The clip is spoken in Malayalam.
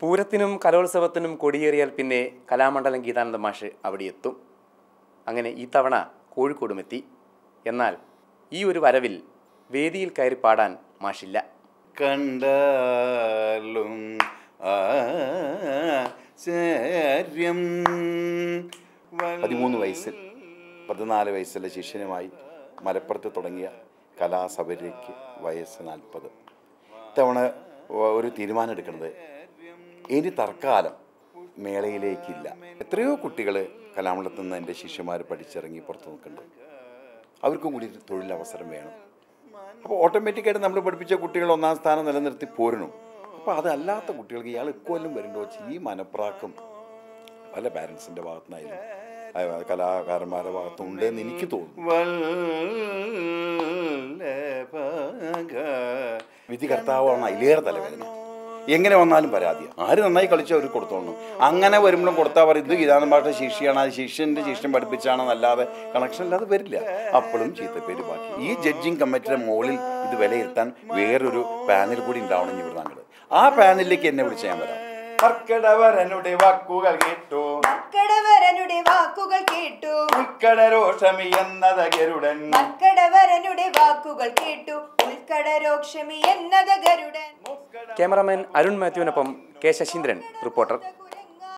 പൂരത്തിനും കലോത്സവത്തിനും കൊടിയേറിയാൽ പിന്നെ കലാമണ്ഡലം ഗീതാനന്ദ മാഷ് അവിടെ എത്തും. അങ്ങനെ ഈ തവണ കോഴിക്കോടുമെത്തി. എന്നാൽ ഈ ഒരു വരവിൽ വേദിയിൽ കയറി പാടാൻ മാഷില്ല. കണ്ടാലും ആശ്ചര്യം. പതിമൂന്ന് വയസ്സിൽ പതിനാല് വയസ്സിലെ ശിഷ്യനുമായി മലപ്പുറത്ത് തുടങ്ങിയ കലാസഭയിലേക്ക് വയസ്സ് നാൽപ്പത്. ഇത്തവണ ഒരു തീരുമാനം എടുക്കുന്നത് ഇനി തർക്കാലം മേളയിലേക്കില്ല. എത്രയോ കുട്ടികൾ കലാമണ്ഡലത്തിൽ നിന്ന് എന്റെ ശിഷ്യന്മാർ പഠിച്ചിറങ്ങി പുറത്ത് നിൽക്കുന്നുണ്ട്. അവർക്കും കൂടി ഒരു തൊഴിലവസരം വേണം. അപ്പോൾ ഓട്ടോമാറ്റിക്കായിട്ട് നമ്മൾ പഠിപ്പിച്ച കുട്ടികൾ ഒന്നാം സ്ഥാനം നിലനിർത്തി പോരണം അപ്പോൾ അതല്ലാത്ത കുട്ടികൾക്ക് ഇയാൾ ഇക്കൊല്ലം വരുമ്പോൾ ഈ മനപ്രാക്കും പല പാരൻസിന്റെ ഭാഗത്തുനിന്നായാലും കലാകാരന്മാരുടെ ഭാഗത്തുണ്ട് എന്ന് എനിക്ക് തോന്നുന്നു. വിധി കർത്താവാണ് അതിലേറെ തലവേദന. എങ്ങനെ വന്നാലും പരാതിയാണ് ആര് നന്നായി കളിച്ചോ അവർ കൊടുത്തോളണം അങ്ങനെ വരുമ്പോഴും കൊടുത്താൽ പറയും ഇത് ഗീതാനന്ദ ഭാഷ ശിഷ്യയാണ് ആ ശിഷ്യന്റെ ശിഷ്യൻ പഠിപ്പിച്ചാണെന്നല്ലാതെ കണക്ഷൻ അല്ലാതെ വരില്ല. അപ്പോഴും പേര് ബാക്കി. ഈ ജഡ്ജിങ് കമ്മിറ്റിയുടെ മുകളിൽ ഇത് വിലയിരുത്താൻ വേറൊരു പാനൽ കൂടി ഉണ്ടാവണം ഇവിടെ താങ്കൾ ആ പാനലിലേക്ക് എന്നെ വിളിച്ച് ഞാൻ വരാം. കർക്കിടവരനുടെ വാക്കുകൾ കേട്ടു. വാക്കുകൾ കേട്ടു. ഉൾക്കടരോഷമി എന്നത് ഗരുഡൻ. മക്കടവരനുടെ വാക്കുകൾ കേട്ടു. ഉൾക്കടരോക്ഷമി എന്നത് ഗരുഡൻ. ക്യാമറാമാൻ അരുൺ മാത്യുവിനൊപ്പം കെ ശശീന്ദ്രൻ റിപ്പോർട്ടർ.